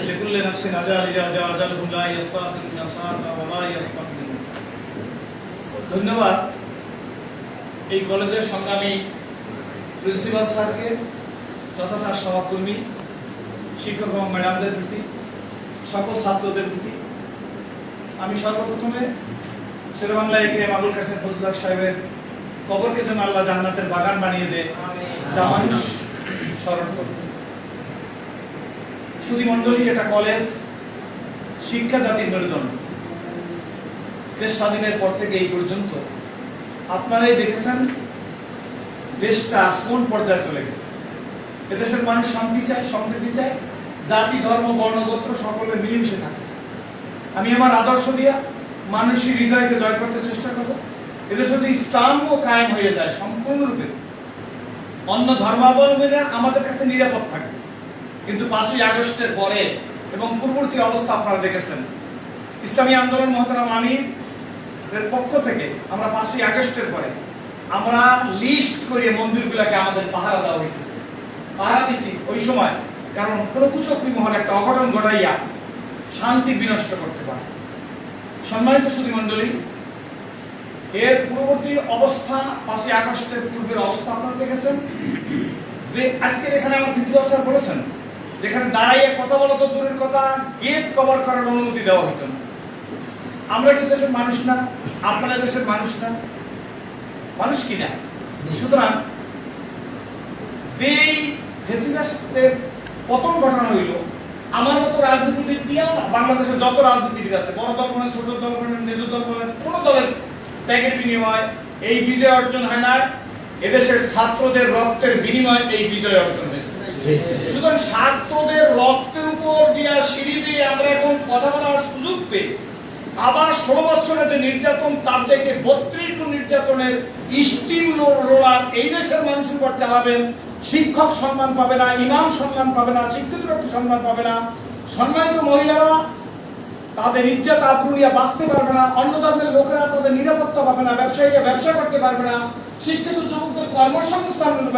لكل نفس أجال إذا جاء أجلهم لا يستأخرون ساعة ولا يستقدمون ধন্যবাদ এই কলেজের সংগ্রামী প্রিন্সিপাল স্যারকে তথা তার সহকর্মী শিক্ষক এবং ম্যাডামদের প্রতি সকল ছাত্রদের প্রতি আমি সর্বপ্রথমে শেরবাংলা একে আবুল কাসেম ফজলুল্লাহ সাহেবের কবরকে যেন আল্লাহ জান্নাতের বাগান বানিয়ে দেয় যা মানুষ স্মরণ করবে সুধী মণ্ডলী এটা কলেজ, শিক্ষা জাতির মেরুদণ্ড দেশ স্বাধীনের পর থেকে এই পর্যন্ত, আপনারাই দেখেছেন দেশটা কোন পর্যায়ে চলে গেছে। এদেশের মানুষ শান্তি চায়, সমৃদ্ধি চায়, জাতি, ধর্ম বর্ণগোত্র সকলের মিলেমিশে থাকতে আমি আমার আদর্শ দিয়া মানুষের হৃদয়কে জয় করতে চেষ্টা করব। এদের সাথে ইসলামও কায়েম হয়ে যায়, সম্পূর্ণরূপে, অন্য ধর্মাবলম্বীরা আমাদের কাছে নিরাপদ থাকবে। কিন্তু পাঁচই আগস্টের পরে এবং পূর্ববর্তী অবস্থা আপনারা দেখেছেন। ইসলামী আন্দোলন মহতারাম আমির এর পক্ষ থেকে আমরা পাঁচই আগস্টের পরে আমরা লিস্ট করিয়ে মন্দিরগুলোকে আমাদের পাহারা দেওয়া হইতেছে। পাহারা দিছি ওই সময়, কারণ কোনো মহল একটা অঘটন ঘটাইয়া শান্তি বিনষ্ট করতে পারে। সম্মানিত সুধী মণ্ডলী, এর পূর্ববর্তী অবস্থা পাঁচই আগস্টের পূর্বের অবস্থা আপনারা দেখেছেন? যে আজকের এখানে আমার প্রিন্সিপাল স্যার বলেছেন যেখানে দাঁড়াইয়ে কথা বলা তো দূরের কথা, গেট কভার করার অনুমতি দেওয়া হতো না। আমরা কি দেশের মানুষ না, আপনারা দেশের মানুষ না। মানুষ কি না? সুতরাং যেই ফেসিবাসদের পতন ঘটানো হইল, আমার মতো রাজনীতিবিদ দিয়েও না বাংলাদেশের যত রাজনীতিবিদ আছে, বড় দল বলেন, ছোট দল বলেন নিজ দল বলেন, কোন দলের ত্যাগের বিনিময় এই বিজয় অর্জন হয় না। এদেশের ছাত্রদের রক্তের বিনিময় এই বিজয় অর্জন হয়েছে সুতরাং রক্তের উপর দিয়া সিঁড়ি দিয়ে আমরা এখন কথা বলার সুযোগ পেয়ে আবার ষোলো বছরের যে নির্যাতন, তার চাইতে বত্রিশ নির্যাতনের রোলার এই দেশের মানুষের উপর চালাবেন। শিক্ষক সম্মান পাবে না, ইমাম সম্মান পাবে না, শিক্ষিত ব্যক্তি সম্মান পাবে না। সম্মানিত মহিলারা, তাদের ইজ্জত বাঁচতে পারবে না। অন্য ধর্মের লোকেরা তাদের নিরাপত্তা পাবে না, ব্যবসায়ীরা ব্যবসা করতে পারবে না। শিক্ষিত যুবকদের কর্মসংস্থানের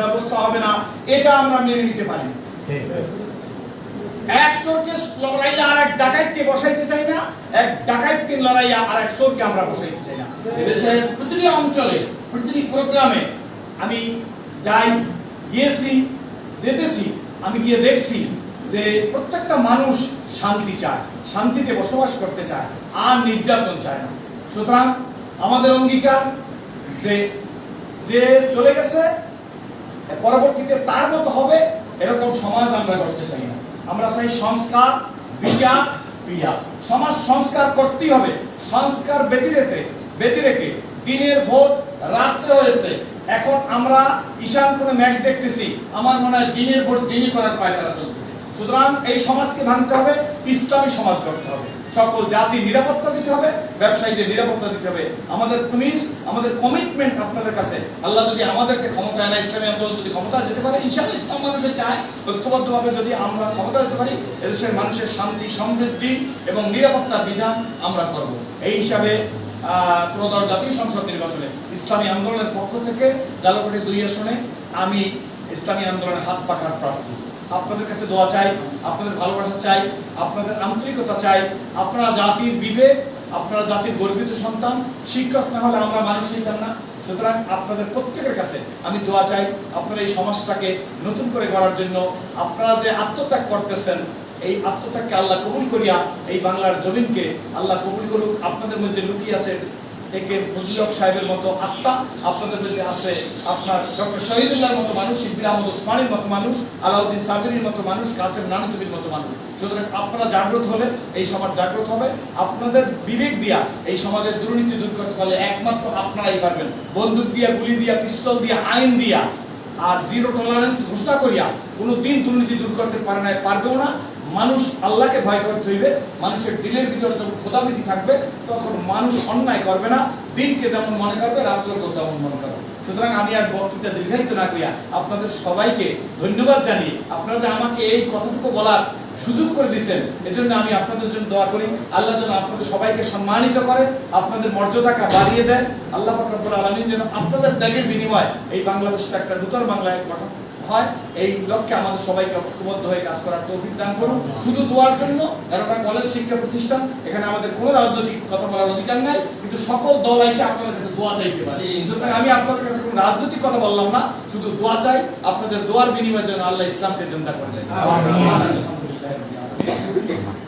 ব্যবস্থা হবে না এটা আমরা মেনে নিতে পারি। এক চোরকে লড়াইয়া আর এক ডাকাইতকে বসাইতে চাই না এক ডাকাইতকে লড়াইয়া আর এক চোরকে আমরা বসাইতে চাই না। এদেশের প্রতিটি অঞ্চলে প্রতিটি প্রোগ্রামে আমি যাই গিয়েছি যেতেছি আমি গিয়ে দেখছি যে প্রত্যেকটা মানুষ শান্তি চায় শান্তিতে বসবাস করতে চায় আর নির্যাতন চায় না। সুতরাং আমাদের অঙ্গীকার যে যে চলে গেছে পরবর্তীতে তার মতো হবে, এরকম সমাজ আমরা করতে চাই না। আমরা চাই সংস্কার, বিচার, ক্রিয়া। সমাজ সংস্কার করতেই হবে। সংস্কার ব্যতিরেকে ব্যতিরেকে। দিনের ভোট রাত্রে হয়েছে। এখন আমরা ঈশান কোনো ম্যাচ দেখতেছি। আমার মনে হয় দিনের ভোট দিনই করার পায়তারা চলতেছে। সুতরাং এই সমাজকে ভাঙতে হবে। ইসলামী সমাজ করতে হবে। সকল জাতির নিরাপত্তা দিতে হবে ব্যবসায়ীদের নিরাপত্তা দিতে হবে। আমাদের পুলিশ আমাদের কমিটমেন্ট আপনাদের কাছে। আল্লাহ যদি আমাদেরকে ক্ষমতায় না ইসলামী আন্দোলন যদি ক্ষমতা যেতে পারে ইনশাআল্লাহ ইসলাম মানুষের চায়। ঐক্যবদ্ধভাবে যদি আমরা ক্ষমতা যেতে পারি এদেশের মানুষের শান্তি সমৃদ্ধি এবং নিরাপত্তার বিধান আমরা করব। এই হিসাবে আহ, ত্রয়োদশ জাতীয় সংসদ নির্বাচনে ইসলামী আন্দোলনের পক্ষ থেকে জালকাঠি দুই আসনে আমি ইসলামী আন্দোলনের হাত পাখার প্রার্থী। আপনাদের কাছে দোয়া চাই, আপনাদের ভালোবাসা চাই, আপনাদের আন্তরিকতা চাই, আপনারা জাতির বিবেক, আপনারা জাতির গর্বিত সন্তান, শিক্ষক না হলে আমরা মানুষ হইতাম না। সুতরাং আপনাদের প্রত্যেকের কাছে আমি দোয়া চাই, আপনারা এই সমাজটাকে নতুন করে গড়ার জন্য, আপনারা যে আত্মত্যাগ করতেছেন, এই আত্মত্যাগকে আল্লাহ কবুল করিয়া এই বাংলার জমিনকে আল্লাহ কবুল করুক। আপনাদের মধ্যে লুকিয়ে আছে একে ফজলুল সাহেবের মতো আত্মা আপনাদের মধ্যে আছে আপনার ডক্টর শহীদুল্লাহর মতো মানুষ শিবির আহমদ ওসমানের মতো মানুষ, আলাউদ্দিন সাবিরির মতো মানুষ, কাসেম নানুতুবির মতো মানুষ। সুতরাং আপনারা জাগ্রত হলে এই সমাজ জাগ্রত হবে। আপনাদের বিবেক দিয়া এই সমাজের দুর্নীতি দূর করতে পারলে একমাত্র আপনারাই পারবেন। বন্দুক দিয়া, গুলি দিয়া, পিস্তল দিয়া, আইন দিয়া। আর জিরো টলারেন্স ঘোষণা করিয়া কোনো দিন দুর্নীতি দূর করতে পারে না পারবেও না। মানুষ আল্লাহকে ভয় করতে হইবে, মানুষের দিলের ভিতরে যখন খোদাবিধি থাকবে, তখন মানুষ অন্যায় করবে না, দিনকে যেমন মনে করবে, রাত্রকেও তেমন মনে করবে। সুতরাং আমি আর বক্তৃতা দীর্ঘায়িত না করিয়া আপনাদের সবাইকে ধন্যবাদ জানিয়ে, আপনারা যে আমাকে এই কথাটুকু বলার সুযোগ করে দিয়েছেন, এজন্য আমি আপনাদের জন্য দোয়া করি। আল্লাহ যেন আপনাদের সবাইকে সম্মানিত করে, আপনাদের মর্যাদাকে বাড়িয়ে দেয় আল্লাহ পাক রব্বুল আলামিন যেন আপনাদের ত্যাগের বিনিময় এই বাংলাদেশটা একটা নূতন বাংলায় গঠন হয় এই লক্ষ্যে আমাদের সবাইকে ঐক্যবদ্ধ হয়ে কাজ করার তৌফিক দান করুন। শুধু দোয়ার জন্য এরকম কলেজ শিক্ষা প্রতিষ্ঠান এখানে আমাদের কোনো রাজনৈতিক কথা বলার অধিকার নাই কিন্তু সকল দল এসে আপনাদের কাছে দোয়া চাইতে পারে। সুতরাং আমি আপনাদের কাছে কোনো রাজনৈতিক কথা বললাম না শুধু দোয়া চাই আপনাদের দোয়ার বিনিময়ের জন্য আল্লাহ ইসলামকে জিন্দা করে দেয়।